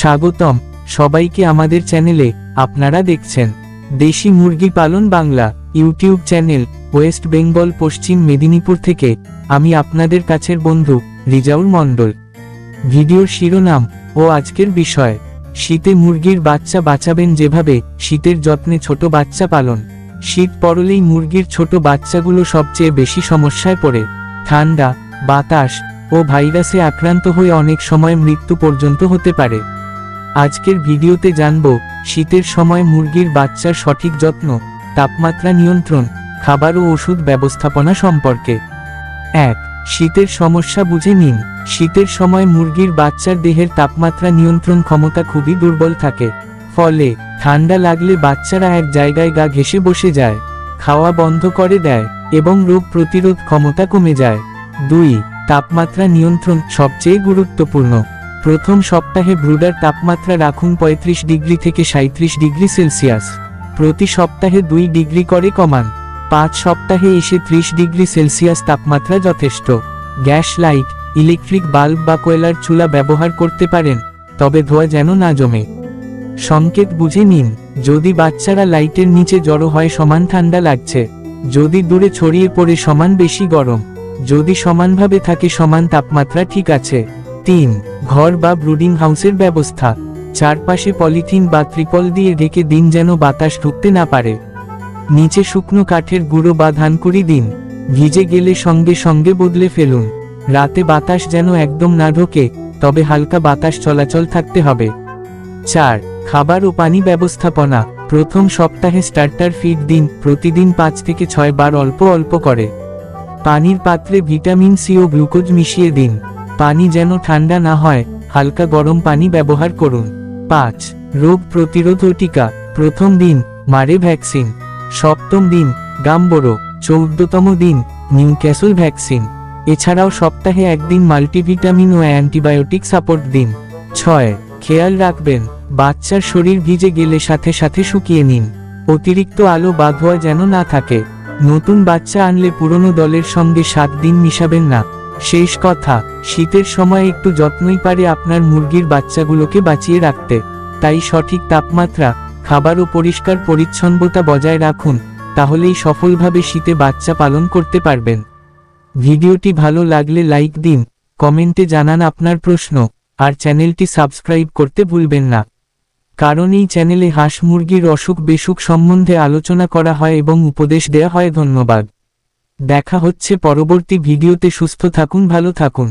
স্বাগতম। সবাইকে আমাদের চ্যানেলে আপনারা দেখছেন দেশি মুরগি পালন Bangla YouTube channel West Bengal Paschim Medinipur থেকে আমি আপনাদের কাছের বন্ধু রিজাউল মণ্ডল। ভিডিওর শিরোনাম ও আজকের বিষয়, শীতে মুরগির বাচ্চা বাঁচাবেন যেভাবে শীতের যত্নে ছোট বাচ্চা পালন। শীত পড়লেই মুরগির ছোট বাচ্চাগুলো সবচেয়ে বেশি সমস্যায় পড়ে। ঠান্ডা, বাতাস ও ভাইরাসে আক্রান্ত হয়ে অনেক সময় মৃত্যু পর্যন্ত হতে পারে। আজকের ভিডিওতে জানব, শীতের সময় মুরগির বাচ্চার সঠিক যত্ন, তাপমাত্রা নিয়ন্ত্রণ, খাবার ও ওষুধ ব্যবস্থাপনা সম্পর্কে। এক, শীতের সমস্যা বুঝে নিন। শীতের সময় মুরগির বাচ্চার দেহের তাপমাত্রা নিয়ন্ত্রণ ক্ষমতা খুবই দুর্বল থাকে। ফলে, ঠান্ডা লাগলে বাচ্চারা এক জায়গায় গা ঘেসে বসে যায়, খাওয়া বন্ধ করে দেয় এবং রোগ প্রতিরোধ ক্ষমতা কমে যায়। দুই, তাপমাত্রা নিয়ন্ত্রণ সবচেয়ে গুরুত্বপূর্ণ। প্রথম সপ্তাহে ব্রুডার তাপমাত্রা রাখুন ৩৫ ডিগ্রি থেকে সাঁত্রিশ ডিগ্রি সেলসিয়াস। প্রতি সপ্তাহে দুই ডিগ্রি করে কমান। পাঁচ সপ্তাহে এসে ত্রিশ ডিগ্রি সেলসিয়াস তাপমাত্রা যথেষ্ট। গ্যাস লাইট, ইলেকট্রিক বাল্ব বা কয়লার চুলা ব্যবহার করতে পারেন, তবে ধোয়া যেন না জমে। সংকেত বুঝে নিন, যদি বাচ্চারা লাইটের নিচে জড়ো হয় সমান ঠান্ডা লাগছে, যদি দূরে ছড়িয়ে পড়ে সমান বেশি গরম, যদি সমানভাবে থাকে সমান তাপমাত্রা ঠিক আছে। তিন, ঘর বা ব্রুডিং হাউসের ব্যবস্থা। চারপাশে পলিথিন বা ত্রিপল দিয়ে ঢেকে দিন যেন বাতাস ঢুকতে না পারে। নিচে শুকনো কাঠের গুঁড়ো বা ধানকুড়ি দিন। ভিজে গেলে সঙ্গে সঙ্গে বদলে ফেলুন। রাতে বাতাস যেন একদম না ঢোকে, তবে হালকা বাতাস চলাচল থাকতে হবে। চার, খাবার ও পানি ব্যবস্থাপনা। প্রথম সপ্তাহে স্টার্টার ফিড দিন, প্রতিদিন পাঁচ থেকে ছয় বার অল্প অল্প করে। পানির পাত্রে ভিটামিন সি ও গ্লুকোজ মিশিয়ে দিন। পানি যেন ঠান্ডা না হয়, হালকা গরম পানি ব্যবহার করুন। পাঁচ, রোগ প্রতিরোধ ও টিকা। প্রথম দিন, মারে ভ্যাকসিন। সপ্তম দিন, গাম্বরো। চৌদ্দতম দিন, নিউক্যাসল ভ্যাকসিন। এছাড়াও সপ্তাহে একদিন মাল্টিভিটামিন ও অ্যান্টিবায়োটিক সাপোর্ট দিন। ছয়, খেয়াল রাখবেন, বাচ্চার শরীর ভিজে গেলে সাথে সাথে শুকিয়ে নিন। অতিরিক্ত আলো বা ধোয়া যেন না থাকে। নতুন বাচ্চা আনলে পুরনো দলের সঙ্গে সাত দিন মিশাবেন না। শেষ কথা, শীতের সময় একটু যত্নই পারে আপনার মুরগির বাচ্চাগুলোকে বাঁচিয়ে রাখতে। তাই সঠিক তাপমাত্রা, খাবার ও পরিষ্কার পরিচ্ছন্নতা বজায় রাখুন, তাহলেই সফলভাবে শীতে বাচ্চা পালন করতে পারবেন। ভিডিওটি ভালো লাগলে লাইক দিন, কমেন্টে জানান আপনার প্রশ্ন, আর চ্যানেলটি সাবস্ক্রাইব করতে ভুলবেন না। কারণ এই চ্যানেলে হাঁস মুরগির অসুখ বেসুখ সম্বন্ধে আলোচনা করা হয় এবং উপদেশ দেয়া হয়। ধন্যবাদ। দেখা হচ্ছে পরবর্তী ভিডিওতে সুস্থ থাকুন ভালো থাকুন।